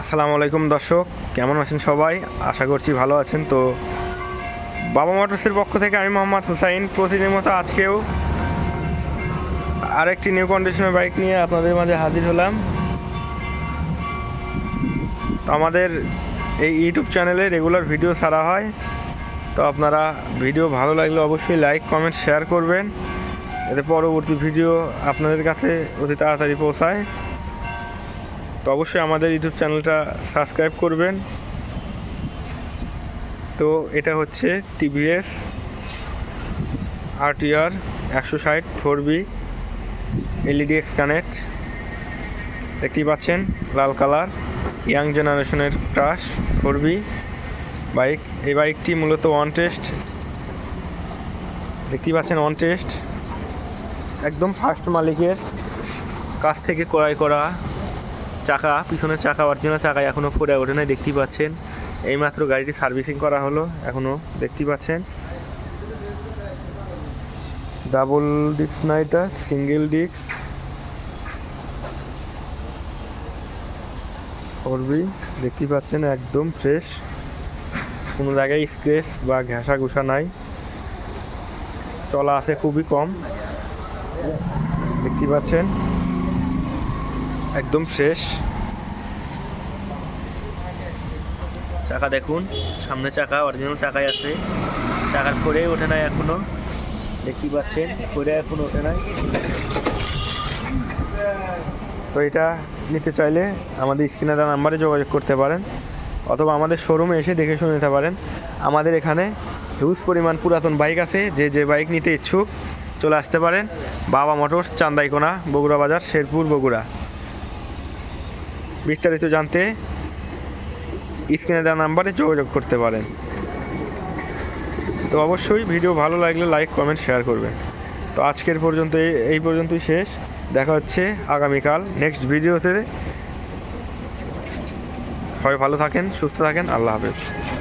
আসসালামু আলাইকুম দর্শক, কেমন আছেন সবাই? আশা করছি ভালো আছেন। তো বাবা মোটরসের পক্ষ থেকে আমি মোহাম্মদ হুসাইন। প্রতিদিনের মতো আজকেও আরেকটি নিউ কন্ডিশনের বাইক নিয়ে আপনাদের মাঝে হাজির হলাম। তো আমাদের এই ইউটিউব চ্যানেলে রেগুলার ভিডিও ছাড়া হয়। তো আপনারা ভিডিও ভালো লাগলে অবশ্যই লাইক কমেন্ট শেয়ার করবেন। এতে পরবর্তী ভিডিও আপনাদের কাছে অতি তাড়াতাড়ি পৌঁছায়। তো অবশ্যই আমাদের ইউটিউব চ্যানেলটা সাবস্ক্রাইব করবেন। তো এটা হচ্ছে টিভিএস আরটিআর একশো ষাট four V LED X connect দেখতেই পাচ্ছেন, লাল কালার, ইয়াং জেনারেশনের ক্রাশ ফোর বি। বাইক, এই বাইকটি মূলত ওয়ান টেস্ট। দেখতেই পাচ্ছেন, ওয়ান টেস্ট। একদম ফার্স্ট মালিকের কাছ থেকে ক্রয় করা চাকা, পিছনের চাকা অরিজিনাল চাকা এখনও পরে ওঠে নাই, দেখতেই পাচ্ছেন। এইমাত্র গাড়িটি সার্ভিসিং করা হলো এখনও দেখতেই পাচ্ছেন। ডাবল ডিস্ক না এটা? Single disc. করবি, দেখতেই পাচ্ছেন, একদম ফ্রেশ কোনো জায়গায় স্ক্রেচ বা ঘেঁষা ঘুষা নাই। চলা আছে খুবই কম। দেখতেই পাচ্ছেন। একদম ফ্রেশ চাকা দেখুন, সামনে চাকা অরিজিনাল চাকাই আছে। চাকার পরে ওঠে নাই এখনও। দেখতেই পাচ্ছেন, পরে এখন ওঠে নাই। তো এটা নিতে চাইলে আমাদের স্ক্রিনে দেওয়া নাম্বারে যোগাযোগ করতে পারেন, অথবা আমাদের শোরুমে এসে দেখে শুনে নিতে পারেন। আমাদের এখানে হিউজ পরিমাণ পুরাতন বাইক আছে, যে যে বাইক নিতে ইচ্ছুক, চলে আসতে পারেন। বাবা মোটরস, চান্দাইকোনা, বগুড়া বাজার, শেরপুর, বগুড়া। বিস্তারিত জানতে স্ক্রিনে দেওয়া নাম্বারে যোগাযোগ করতে পারেন। তো অবশ্যই ভিডিও ভালো লাগলে লাইক, কমেন্ট, শেয়ার করবেন। তো আজকের পর্যন্ত এই- পর্যন্তই শেষ। দেখা হচ্ছে আগামীকাল নেক্সট ভিডিওতে। হয় ভালো থাকেন, সুস্থ থাকেন, আল্লাহ হাফেজ।